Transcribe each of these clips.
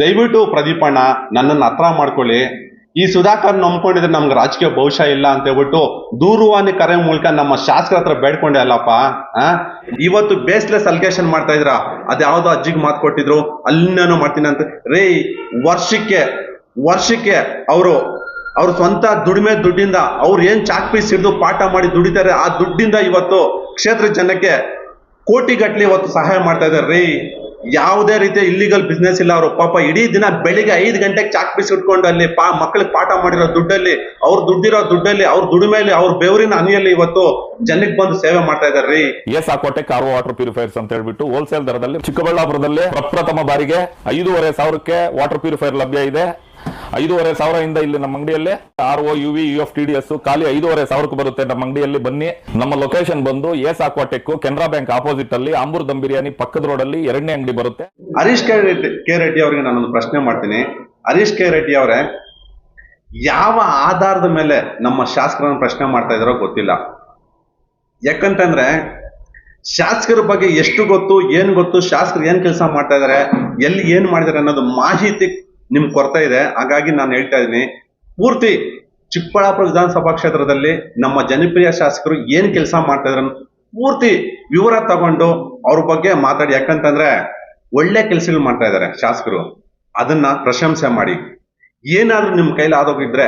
ದಯವಿಟ್ಟು ಪ್ರದೀಪಣ್ಣ ನನ್ನನ್ನು ಹತ್ರ ಮಾಡ್ಕೊಳ್ಳಿ. ಈ ಸುಧಾಕರ್ ನಂಬ್ಕೊಂಡಿದ್ರೆ ನಮ್ಗೆ ರಾಜಕೀಯ ಭವಿಷ್ಯ ಇಲ್ಲ ಅಂತ ಹೇಳ್ಬಿಟ್ಟು ದೂರವಾಣಿ ಕರೆ ಮೂಲಕ ನಮ್ಮ ಶಾಸಕರ ಹತ್ರ ಬೇಡ್ಕೊಂಡೆ ಅಲ್ಲಪ್ಪ? ಇವತ್ತು ಬೇಸ್ಲೆಸ್ ಅಲಿಗೇಷನ್ ಮಾಡ್ತಾ ಇದ್ರ ಅದ್ಯಾವುದೋ ಅಜ್ಜಿಗೆ ಮಾತು ಕೊಟ್ಟಿದ್ರು ಅಲ್ಲಿನೇನೋ ಮಾಡ್ತೀನಿ ಅಂತ. ರೇ, ವರ್ಷಕ್ಕೆ ವರ್ಷಕ್ಕೆ ಅವರು, ಅವ್ರ ಸ್ವಂತ ದುಡಿಮೆ ದುಡ್ಡಿಂದ ಅವ್ರು ಏನ್ ಚಾಕ್ ಪೀಸ್ ಹಿಡಿದು ಪಾಠ ಮಾಡಿ ದುಡಿತಾರೆ, ಆ ದುಡ್ಡಿಂದ ಇವತ್ತು ಕ್ಷೇತ್ರ ಜನಕ್ಕೆ ಕೋಟಿಗಟ್ಲೆ ಇವತ್ತು ಸಹಾಯ ಮಾಡ್ತಾ ಇದ್ದಾರೆ. ರೀ ಯಾವುದೇ ರೀತಿಯ ಇಲ್ಲಿಗಲ್ ಬಿಸ್ನೆಸ್ ಇಲ್ಲ, ಅವರು ಪಾಪ ಇಡೀ ದಿನ ಬೆಳಿಗ್ಗೆ ಐದು ಗಂಟೆಗೆ ಚಾಕ್ ಪೀಸ್ ಇಟ್ಕೊಂಡು ಅಲ್ಲಿ ಪಾ ಮಕ್ಕಳಿಗೆ ಪಾಠ ಮಾಡಿರೋ ದುಡ್ಡಲ್ಲಿ, ಅವ್ರ ದುಡ್ಡಿರೋ ದುಡ್ಡಲ್ಲಿ, ಅವ್ರ ಮೇಲೆ ಅವ್ರ ಬೆವರಿನ ಹನಿಯಲ್ಲಿ ಇವತ್ತು ಜನಕ್ಕೆ ಬಂದು ಸೇವೆ ಮಾಡ್ತಾ ಇದಾರೆ ರೀ ಎಸ್ ಆಕೋಟೆ ಕಾರ್ ವಾಟರ್ ಪ್ಯೂರಿಫೈರ್ಸ್ ಅಂತ ಹೇಳ್ಬಿಟ್ಟು ಹೋಲ್ಸೇಲ್ ದರದಲ್ಲಿ ಚಿಕ್ಕಬಳ್ಳಾಪುರದಲ್ಲಿ ಪ್ರಪ್ರಥಮ ಬಾರಿಗೆ ಐದೂವರೆ ಸಾವಿರಕ್ಕೆ ವಾಟರ್ ಪ್ಯೂರಿಫೈರ್ ಲಭ್ಯ ಇದೆ. ಐದೂವರೆ ಸಾವಿರದಿಂದ ಇಲ್ಲಿ ನಮ್ಮ ಅಂಗಡಿಯಲ್ಲಿ R O U V U F T D S ಖಾಲಿ ಐದೂವರೆ ಸಾವಿರಕ್ಕೆ ಬರುತ್ತೆ ನಮ್ಮ ಅಂಗಡಿಯಲ್ಲಿ. ಬನ್ನಿ, ನಮ್ಮ ಲೊಕೇಶನ್ ಬಂದು S aquatech Canara bank opposite ಅಲ್ಲಿ ಆಂಬೂರ್ ದಮ್ ಬಿರಿಯಾನಿ ಪಕ್ಕದ ರೋಡ್ ಅಲ್ಲಿ ಎರಡನೇ ಅಂಗಡಿ ಬರುತ್ತೆ. ಹರೀಶ್ ಕೆ ರೆಡ್ಡಿ ಕೆ ರೆಡ್ಡಿ ಅವರಿಗೆ ನಾನೊಂದು ಪ್ರಶ್ನೆ ಮಾಡ್ತೀನಿ. ಹರೀಶ್ ಕೆ ರೆಡ್ಡಿ ಅವರೇ, ಯಾವ ಆಧಾರದ ಮೇಲೆ ನಮ್ಮ ಶಾಸಕರನ್ನು ಪ್ರಶ್ನೆ ಮಾಡ್ತಾ ಇದಾರೋ ಗೊತ್ತಿಲ್ಲ. ಯಾಕಂತಂದ್ರೆ ಶಾಸಕರ ಬಗ್ಗೆ ಎಷ್ಟು ಗೊತ್ತು, ಏನ್ ಗೊತ್ತು, ಶಾಸಕರು ಏನ್ ಕೆಲಸ ಮಾಡ್ತಾ ಇದಾರೆ, ಎಲ್ಲಿ ಏನ್ ಮಾಡಿದಾರೆ ಅನ್ನೋದು ಮಾಹಿತಿ ನಿಮ್ಗೆ ಕೊರತೆ ಇದೆ. ಹಾಗಾಗಿ ನಾನು ಹೇಳ್ತಾ ಇದ್ದೀನಿ, ಪೂರ್ತಿ ಚಿಕ್ಕಬಳ್ಳಾಪುರ ವಿಧಾನಸಭಾ ಕ್ಷೇತ್ರದಲ್ಲಿ ನಮ್ಮ ಜನಪ್ರಿಯ ಶಾಸಕರು ಏನು ಕೆಲಸ ಮಾಡ್ತಾ ಇದಾರೆ ಪೂರ್ತಿ ವಿವರ ತಗೊಂಡು ಅವ್ರ ಬಗ್ಗೆ ಮಾತಾಡಿ. ಯಾಕಂತಂದ್ರೆ ಒಳ್ಳೆ ಕೆಲಸಗಳು ಮಾಡ್ತಾ ಇದ್ದಾರೆ ಶಾಸಕರು. ಅದನ್ನ ಪ್ರಶಂಸೆ ಮಾಡಿ. ಏನಾದ್ರೂ ನಿಮ್ಮ ಕೈಲಿ ಆಗೋಗಿದ್ರೆ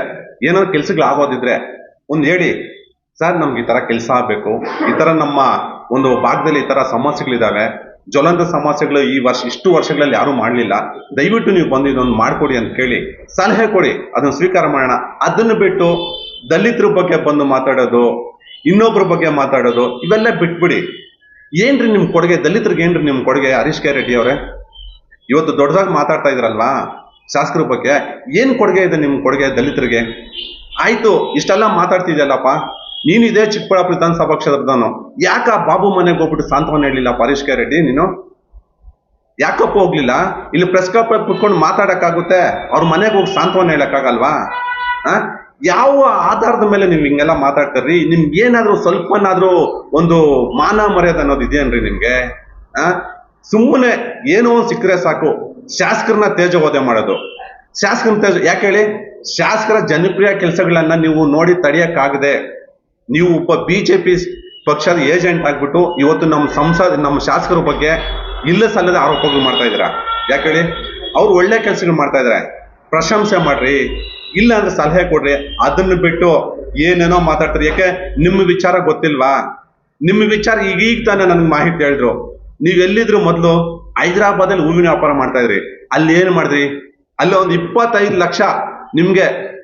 ಏನಾದ್ರು ಕೆಲಸಗಳು ಆಗೋದಿದ್ರೆ ಒಂದು ಹೇಳಿ. ಸರ್, ನಮ್ಗೆ ಈ ಥರ ಕೆಲಸ ಆಗ್ಬೇಕು. ಈ ಥರ ನಮ್ಮ ಒಂದು ಭಾಗದಲ್ಲಿ ಈ ಥರ ಸಮಸ್ಯೆಗಳಿದಾವೆ. ಜ್ವಲಂತ ಸಮಸ್ಯೆಗಳು ಈ ವರ್ಷ, ಇಷ್ಟು ವರ್ಷಗಳಲ್ಲಿ ಯಾರು ಮಾಡಲಿಲ್ಲ. ದಯವಿಟ್ಟು ನೀವು ಬಂದು ಇದೊಂದು ಮಾಡ್ಕೊಡಿ ಅಂತ ಕೇಳಿ ಸಲಹೆ ಕೊಡಿ, ಅದನ್ನು ಸ್ವೀಕಾರ ಮಾಡೋಣ. ಅದನ್ನು ಬಿಟ್ಟು ದಲಿತರ ಬಗ್ಗೆ ಬಂದು ಮಾತಾಡೋದು ಇನ್ನೊಬ್ಬರ ಬಗ್ಗೆ ಮಾತಾಡೋದು, ಇವೆಲ್ಲ ಬಿಟ್ಬಿಡಿ. ಏನ್ರಿ ನಿಮ್ ಕೊಡುಗೆ? ದಲಿತರಿಗೆ ಏನ್ರಿ ನಿಮ್ ಕೊಡುಗೆ? ಹರೀಶ್ ಕೆ ರೆಡ್ಡಿ ಅವರೇ? ಇವತ್ತು ದೊಡ್ಡದಾಗಿ ಮಾತಾಡ್ತಾ ಇದ್ರಲ್ವಾ ಶಾಸಕರ ಬಗ್ಗೆ? ಏನ್ ಕೊಡುಗೆ ಇದೆ ನಿಮ್ ಕೊಡುಗೆ ದಲಿತರಿಗೆ? ಆಯ್ತು, ಇಷ್ಟೆಲ್ಲ ಮಾತಾಡ್ತಿದ್ಯಲ್ಲಪ್ಪ. ನೀನು ಇದೇ ಚಿಕ್ಕಬಳ್ಳಾಪುರ ವಿಧಾನಸಭಾ ಕ್ಷೇತ್ರದವನು ಯಾಕ ಬಾಬು ಮನೆಗೆ ಹೋಗ್ಬಿಟ್ಟು ಸಾಂತ್ವನ ಹೇಳಿಲ್ಲ ಪರೇಶ್ ಕೆ ರೆಡ್ಡಿ ನೀನು? ಯಾಕಪ್ಪ ಹೋಗ್ಲಿಲ್ಲ? ಇಲ್ಲಿ ಪ್ರೆಸ್ ಕ್ಲಬ್ ಕುತ್ಕೊಂಡು ಮಾತಾಡಕ್ಕಾಗುತ್ತೆ. ಅವ್ರ ಮನೆಗೆ ಹೋಗಿ ಸಾಂತ್ವನ ಹೇಳಕ್ಕಾಗಲ್ವಾ? ಯಾವ ಆಧಾರದ ಮೇಲೆ ನೀವು ಹಿಂಗೆಲ್ಲ ಮಾತಾಡ್ತಾರ್ರಿ ನಿಮ್ಗೆ ಏನಾದರೂ ಸ್ವಲ್ಪನಾದ್ರೂ ಒಂದು ಮಾನ ಮರ್ಯಾದೆ ಅನ್ನೋದು ಇದೆಯೇನ್ರಿ ನಿಮ್ಗೆ? ಆ? ಸುಮ್ಮನೆ ಏನೋ ಸಿಕ್ಕರೆ ಸಾಕು. ಶಾಸಕರನ್ನ ತೇಜವೋದೆ ಮಾಡೋದು. ಶಾಸಕರ ತೇಜ ಯಾಕೆ ಹೇಳಿ? ಶಾಸಕರ ಜನಪ್ರಿಯ ಕೆಲಸಗಳನ್ನ ನೀವು ನೋಡಿ ತಡೆಯಕ್ಕಾಗದೆ ನೀವು ಒಬ್ಬ ಬಿ ಜೆ ಪಿ ಪಕ್ಷದ ಏಜೆಂಟ್ ಆಗ್ಬಿಟ್ಟು ಇವತ್ತು ನಮ್ಮ ಸಂಸದ, ನಮ್ಮ ಶಾಸಕರ ಬಗ್ಗೆ ಇಲ್ಲ ಸಲ್ಲದ ಆರೋಪಗಳು ಮಾಡ್ತಾ ಇದ್ದೀರಾ? ಯಾಕೆ ಹೇಳಿ? ಅವ್ರು ಒಳ್ಳೆ ಕೆಲಸಗಳು ಮಾಡ್ತಾ ಇದ್ದಾರೆ. ಪ್ರಶಂಸೆ ಮಾಡ್ರಿ. ಇಲ್ಲ ಅಂದ್ರೆ ಸಲಹೆ ಕೊಡ್ರಿ. ಅದನ್ನ ಬಿಟ್ಟು ಏನೇನೋ ಮಾತಾಡ್ತಾರೆ. ಯಾಕೆ? ನಿಮ್ಮ ವಿಚಾರ ಗೊತ್ತಿಲ್ವಾ? ನಿಮ್ಮ ವಿಚಾರ ಈಗೀಗ ಈಗ ತಾನೇ ನನಗೆ ಮಾಹಿತಿ ಹೇಳಿದ್ರು. ನೀವ್ ಎಲ್ಲಿದ್ರು ಮೊದಲು ಹೈದರಾಬಾದಲ್ಲಿ ಹೂವಿನ ವ್ಯಾಪಾರ ಮಾಡ್ತಾ ಇದ್ರಿ. ಅಲ್ಲಿ ಏನು ಮಾಡಿದ್ರಿ? ಅಲ್ಲಿ ಒಂದು ಇಪ್ಪತ್ತೈದು ಲಕ್ಷ ನಿಮ್ಗೆ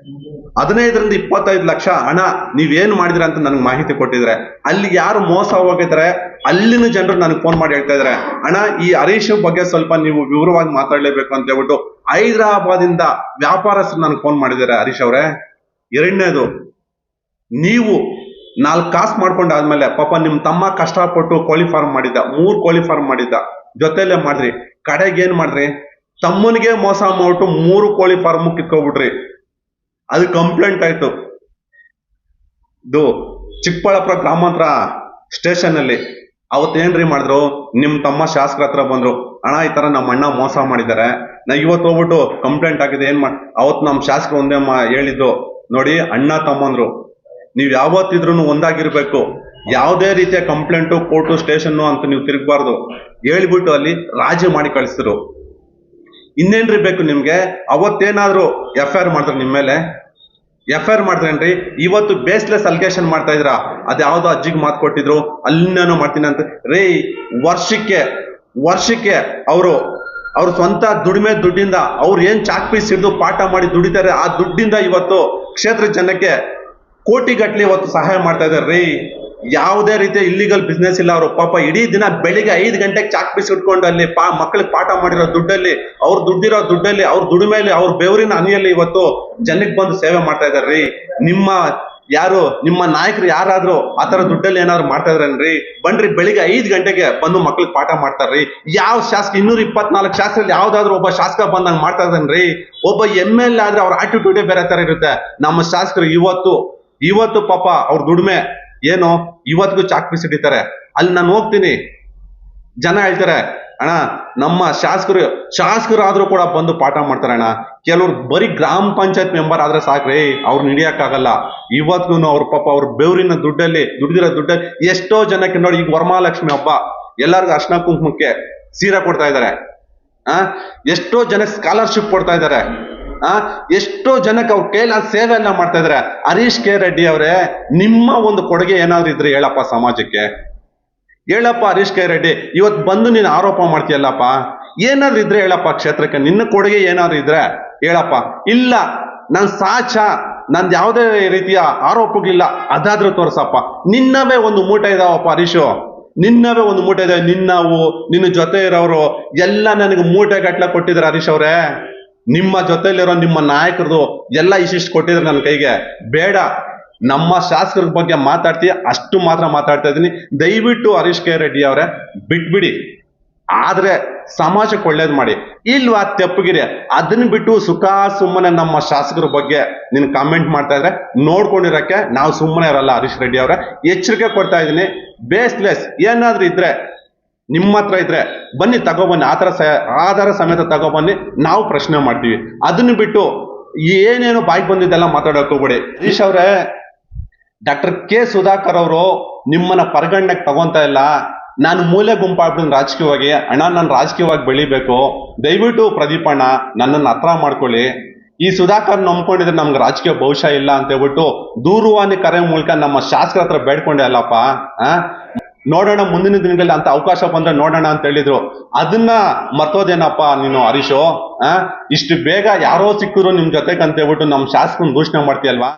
ಹದಿನೈದರಿಂದ ಇಪ್ಪತ್ತೈದು ಲಕ್ಷ ಹಣ ನೀವೇನು ಮಾಡಿದ್ರ ಅಂತ ನನಗೆ ಮಾಹಿತಿ ಕೊಟ್ಟಿದ್ರೆ ಅಲ್ಲಿ ಯಾರು ಮೋಸ ಹೋಗಿದ್ರೆ, ಅಲ್ಲಿನ ಜನರು ನನಗೆ ಫೋನ್ ಮಾಡಿ ಹೇಳ್ತಾ ಇದ್ದಾರೆ ಹಣ ಈ ಹರೀಶ್ ಬಗ್ಗೆ ಸ್ವಲ್ಪ ನೀವು ವಿವರವಾಗಿ ಮಾತಾಡ್ಲೇಬೇಕು ಅಂತ ಹೇಳ್ಬಿಟ್ಟು ಹೈದರಾಬಾದಿಂದ ವ್ಯಾಪಾರಸ್ಥರು ನನಗೆ ಫೋನ್ ಮಾಡಿದ್ದಾರೆ ಹರೀಶ್ ಅವರೇ. ಎರಡನೇದು, ನೀವು ನಾಲ್ಕು ಕಾಸು ಮಾಡ್ಕೊಂಡಾದ್ಮೇಲೆ, ಪಾಪ ನಿಮ್ಮ ತಮ್ಮ ಕಷ್ಟಪಟ್ಟು ಕೋಳಿ ಫಾರ್ಮ್ ಮಾಡಿದ್ದ, ಮೂರು ಕೋಳಿ ಫಾರ್ಮ್ ಮಾಡಿದ್ದ ಜೊತೆಲೆ ಮಾಡ್ರಿ ಕಡೆಗೆ ಏನ್ ಮಾಡ್ರಿ, ತಮ್ಮನಿಗೆ ಮೋಸ ಮಾಡ್ಬಿಟ್ಟು ಮೂರು ಕೋಳಿ ಫಾರ್ಮ್ ಕಿತ್ಕೊಬಿಟ್ರಿ ಅದು ಕಂಪ್ಲೇಂಟ್ ಆಯ್ತು. ಇದು ಚಿಕ್ಕಬಳ್ಳಾಪುರ ಗ್ರಾಮಾಂತರ ಸ್ಟೇಷನ್ ಅಲ್ಲಿ ಅವತ್ತೇನ್ರಿ ಮಾಡಿದ್ರು? ನಿಮ್ಮ ತಮ್ಮ ಶಾಸಕರ ಹತ್ರ ಬಂದ್ರು. ಅಣ್ಣ, ಈ ತರ ನಮ್ಮ ಅಣ್ಣ ಮೋಸ ಮಾಡಿದ್ದಾರೆ. ನಾ ಇವತ್ತು ಹೋಗ್ಬಿಟ್ಟು ಕಂಪ್ಲೇಂಟ್ ಆಗಿದೆ ಏನು ಮಾಡ್? ಅವತ್ತು ನಮ್ಮ ಶಾಸಕರು ಒಂದೇ ಮಾ ಹೇಳಿದ್ದು. ನೋಡಿ, ಅಣ್ಣ ತಮ್ಮಂದ್ರು. ನೀವು ಯಾವತ್ತಿದ್ರು ಒಂದಾಗಿರ್ಬೇಕು. ಯಾವುದೇ ರೀತಿಯ ಕಂಪ್ಲೇಂಟು ಕೋರ್ಟು ಸ್ಟೇಷನ್ ಅಂತ ನೀವು ತಿರುಗಬಾರ್ದು. ಹೇಳ್ಬಿಟ್ಟು ಅಲ್ಲಿ ರಾಜಿ ಮಾಡಿ ಕಳಿಸಿದ್ರು. ಇನ್ನೇನ್ರಿ ಬೇಕು ನಿಮ್ಗೆ? ಅವತ್ತೇನಾದ್ರು ಎಫ್ ಐ ಆರ್ ಮಾಡಿದ್ರೆ ನಿಮ್ಮ ಮೇಲೆ? ಎಫ್ ಐ ಆರ್ ಮಾಡಿದ್ರೇನ್ರಿ ಇವತ್ತು ಬೇಸ್ಲೆಸ್ ಅಲಿಗೇಷನ್ ಮಾಡ್ತಾ ಇದ್ರ ಅದ್ಯಾವುದೋ ಅಜ್ಜಿಗೆ ಮಾತು ಕೊಟ್ಟಿದ್ರು ಅಲ್ಲಿನೇನೋ ಮಾಡ್ತೀನಿ ಅಂತ. ರೇ, ವರ್ಷಕ್ಕೆ ವರ್ಷಕ್ಕೆ ಅವರು, ಅವ್ರ ಸ್ವಂತ ದುಡಿಮೆ ದುಡ್ಡಿಂದ ಅವ್ರು ಏನ್ ಚಾಕ್ ಪೀಸ್ ಹಿಡಿದು ಪಾಠ ಮಾಡಿ ದುಡಿತಾರೆ, ಆ ದುಡ್ಡಿಂದ ಇವತ್ತು ಕ್ಷೇತ್ರ ಜನಕ್ಕೆ ಕೋಟಿಗಟ್ಲೆ ಇವತ್ತು ಸಹಾಯ ಮಾಡ್ತಾ ಇದ್ದಾರೆ. ರೀ ಯಾವುದೇ ರೀತಿ ಇಲ್ಲಿಗಲ್ ಬಿಸ್ನೆಸ್ ಇಲ್ಲ, ಅವರು ಪಾಪ ಇಡೀ ದಿನ ಬೆಳಿಗ್ಗೆ ಐದು ಗಂಟೆಗೆ ಚಾಕ್ ಪೀಸ್ ಇಟ್ಕೊಂಡು ಅಲ್ಲಿ ಪಾ ಮಕ್ಕಳಿಗೆ ಪಾಠ ಮಾಡಿರೋ ದುಡ್ಡಲ್ಲಿ, ಅವ್ರು ದುಡ್ಡಿರೋ ದುಡ್ಡಲ್ಲಿ, ಅವ್ರ ದುಡಿಮೆಯಲ್ಲಿ ಅವ್ರ ಬೆವರಿನ ಹನಿಯಲ್ಲಿ ಇವತ್ತು ಜನಕ್ಕೆ ಬಂದು ಸೇವೆ ಮಾಡ್ತಾ ಇದ್ದಾರೆ ರೀ ನಿಮ್ಮ ಯಾರು, ನಿಮ್ಮ ನಾಯಕರು ಯಾರಾದ್ರೂ ಆ ತರ ದುಡ್ಡಲ್ಲಿ ಏನಾದ್ರು ಮಾಡ್ತಾ ಇದ್ರಿ ಬನ್ರಿ, ಬೆಳಿಗ್ಗೆ ಐದು ಗಂಟೆಗೆ ಬಂದು ಮಕ್ಳಿಗೆ ಪಾಠ ಮಾಡ್ತಾರ್ರಿ. ಯಾವ ಶಾಸಕ, ಇನ್ನೂರ ಇಪ್ಪತ್ನಾಲ್ಕು ಶಾಸಕರಲ್ಲಿ ಯಾವ್ದಾದ್ರು ಒಬ್ಬ ಶಾಸಕ ಬಂದಂಗ್ ಮಾಡ್ತಾ ಇದ್ದಾನ್ರಿ ಒಬ್ಬ ಎಂ ಎಲ್ ಆದ್ರೆ ಅವ್ರ ಆಟಿಟ್ಯೂಡೇ ಬೇರೆ ತರ ಇರುತ್ತೆ. ನಮ್ಮ ಶಾಸಕರು ಇವತ್ತು ಇವತ್ತು ಪಾಪ ಅವ್ರ ದುಡಿಮೆ ಏನು ಇವತ್ತಿಗೂ ಚಾಕ್ ಪೀಸ್ ಹಿಡಿತಾರೆ. ಅಲ್ಲಿ ನಾನು ಹೋಗ್ತೀನಿ. ಜನ ಹೇಳ್ತಾರೆ, ಅಣ್ಣ, ನಮ್ಮ ಶಾಸಕರು ಶಾಸಕರು ಶಾಸಕರಾದ್ರೂ ಕೂಡ ಬಂದು ಪಾಠ ಮಾಡ್ತಾರೆ ಅಣ್ಣ. ಕೆಲವ್ರು ಬರೀ ಗ್ರಾಮ ಪಂಚಾಯತ್ ಮೆಂಬರ್ ಆದ್ರೆ ಸಾಕ್ರಿ ಅವ್ರನ್ನ ಹಿಡಿಯಕ್ಕಾಗಲ್ಲ. ಇವತ್ಗೂ ಅವ್ರ ಪಾಪ ಅವ್ರ ಬೆವರಿನ ದುಡ್ಡಲ್ಲಿ, ದುಡ್ದಿರೋ ದುಡ್ಡಲ್ಲಿ ಎಷ್ಟೋ ಜನಕ್ಕೆ ನೋಡಿ ಈಗ ವರಮಹಾಲಕ್ಷ್ಮಿ ಹಬ್ಬ. ಎಲ್ಲರಿಗೂ ಅರ್ಶನ ಕುಂಕುಮಕ್ಕೆ ಸೀರೆ ಕೊಡ್ತಾ ಇದ್ದಾರೆ. ಆ, ಎಷ್ಟೋ ಜನ ಸ್ಕಾಲರ್ಶಿಪ್ ಕೊಡ್ತಾ ಇದ್ದಾರೆ. ಆ, ಎಷ್ಟೋ ಜನಕ್ಕೆ ಅವ್ರ ಕೈಲ ಸೇವೆಯನ್ನ ಮಾಡ್ತಾ ಇದ್ದಾರೆ ಹರೀಶ್ ಕೆ ರೆಡ್ಡಿ ಅವರೇ, ನಿಮ್ಮ ಒಂದು ಕೊಡುಗೆ ಏನಾದ್ರು ಇದ್ರೆ ಹೇಳಪ್ಪ ಸಮಾಜಕ್ಕೆ. ಹೇಳಪ್ಪ ಹರೀಶ್ ಕೆ ರೆಡ್ಡಿ ಇವತ್ತು ಬಂದು ನೀನು ಆರೋಪ ಮಾಡ್ತೀಯಲ್ಲಪ್ಪ. ಏನಾದ್ರು ಇದ್ರೆ ಹೇಳಪ್ಪ ಕ್ಷೇತ್ರಕ್ಕೆ, ನಿನ್ನ ಕೊಡುಗೆ ಏನಾದ್ರು ಇದ್ರೆ ಹೇಳಪ್ಪ. ಇಲ್ಲ, ನನ್ ಸಾಚ, ನಂದು ಯಾವುದೇ ರೀತಿಯ ಆರೋಪಗಳಿಲ್ಲ, ಅದಾದ್ರೂ ತೋರ್ಸಪ್ಪ. ನಿನ್ನವೇ ಒಂದು ಮೂಟೆ ಇದಾವಪ್ಪ ಹರೀಶು. ನಿನ್ನವೇ ಒಂದು ಮೂಟೆ ಇದೆ. ನಿನ್ನವು, ನಿನ್ನ ಜೊತೆ ಇರೋರು ಎಲ್ಲ ನನಗೆ ಮೂಟೆ ಗಟ್ಲ ಕೊಟ್ಟಿದ್ದಾರೆ ಹರೀಶ್ ಅವರೇ. ನಿಮ್ಮ ಜೊತೆಯಲ್ಲಿರೋ ನಿಮ್ಮ ನಾಯಕರದು ಎಲ್ಲ ಇಷ್ಟಿಷ್ಟು ಕೊಟ್ಟಿದ್ರೆ ನನ್ನ ಕೈಗೆ. ಬೇಡ, ನಮ್ಮ ಶಾಸಕರ ಬಗ್ಗೆ ಮಾತಾಡ್ತೀಯ ಅಷ್ಟು ಮಾತ್ರ ಮಾತಾಡ್ತಾ ಇದ್ದೀನಿ. ದಯವಿಟ್ಟು ಹರೀಶ್ ಕೆ ರೆಡ್ಡಿ ಅವರೇ, ಬಿಟ್ಬಿಡಿ. ಆದ್ರೆ ಸಮಾಜಕ್ಕೆ ಒಳ್ಳೇದು ಮಾಡಿ. ಇಲ್ವಾ ತೆಪ್ಪಗಿರಿ, ಅದನ್ನ ಬಿಟ್ಟು ಸುಖ ಸುಮ್ಮನೆ ನಮ್ಮ ಶಾಸಕರ ಬಗ್ಗೆ ನೀನು ಕಾಮೆಂಟ್ ಮಾಡ್ತಾ ಇದ್ರೆ ನೋಡ್ಕೊಂಡಿರಕ್ಕೆ ನಾವು ಸುಮ್ಮನೆ ಇರಲ್ಲ ಹರೀಶ್ ರೆಡ್ಡಿ ಅವರೇ. ಎಚ್ಚರಿಕೆ ಕೊಡ್ತಾ ಇದ್ದೀನಿ. ಬೇಸ್ಲೆಸ್ ಏನಾದ್ರೂ ಇದ್ರೆ ನಿಮ್ಮ ಹತ್ರ ಇದ್ರೆ, ಬನ್ನಿ ತಗೊಬನ್ನಿ ಥರ ಸ ಆಧಾರ ಸಮೇತ ತಗೊಬನ್ನಿ ನಾವು ಪ್ರಶ್ನೆ ಮಾಡ್ತೀವಿ. ಅದನ್ನ ಬಿಟ್ಟು ಏನೇನು ಬಾಯ್ಗೆ ಬಂದಿದ್ದೆಲ್ಲ ಮಾತಾಡೋಕೆ ಹೋಗ್ಬೇಡಿ. ಹರೀಶ್ ಅವರೇ, ಡಾಕ್ಟರ್ ಕೆ ಸುಧಾಕರ್ ಅವರು ನಿಮ್ಮನ್ನ ಪರಿಗಣನೆಗೆ ತಗೊಂತ ಇಲ್ಲ. ನಾನು ಮೂಲೆ ಗುಂಪಾಗ್ಬಿಟ್ಟು ರಾಜಕೀಯವಾಗಿ, ಅಣ್ಣ ನಾನು ರಾಜಕೀಯವಾಗಿ ಬೆಳಿಬೇಕು. ದಯವಿಟ್ಟು ಪ್ರದೀಪ್ ಅಣ್ಣ ನನ್ನನ್ನು ಹತ್ರ ಮಾಡ್ಕೊಳ್ಳಿ. ಈ ಸುಧಾಕರ್ ನಂಬ್ಕೊಂಡಿದ್ರೆ ನಮ್ಗೆ ರಾಜಕೀಯ ಭವಿಷ್ಯ ಇಲ್ಲ ಅಂತ ಹೇಳ್ಬಿಟ್ಟು ದೂರವಾಣಿ ಕರೆ ಮೂಲಕ ನಮ್ಮ ಶಾಸಕರ ಹತ್ರ ಬೇಡ್ಕೊಂಡೆ ಅಲ್ಲಪ್ಪ. ಆ? ನೋಡೋಣ ಮುಂದಿನ ದಿನಗಳಲ್ಲಿ ಅಂತ ಅವಕಾಶ ಬಂದ್ರೆ ನೋಡೋಣ ಅಂತ ಹೇಳಿದ್ರು. ಅದನ್ನ ಮರ್ತೋದೇನಪ್ಪ ನೀನು ಹರೀಶು, ಆ? ಇಷ್ಟು ಬೇಗ ಯಾರೋ ಸಿಕ್ಕಿದ್ರು ನಿಮ್ ಜೊತೆಗೆ ಅಂತ ಹೇಳ್ಬಿಟ್ಟು ನಮ್ಮ ಶಾಸಕನ್ ಘೋಷಣೆ ಮಾಡ್ತೀಯಲ್ವಾ?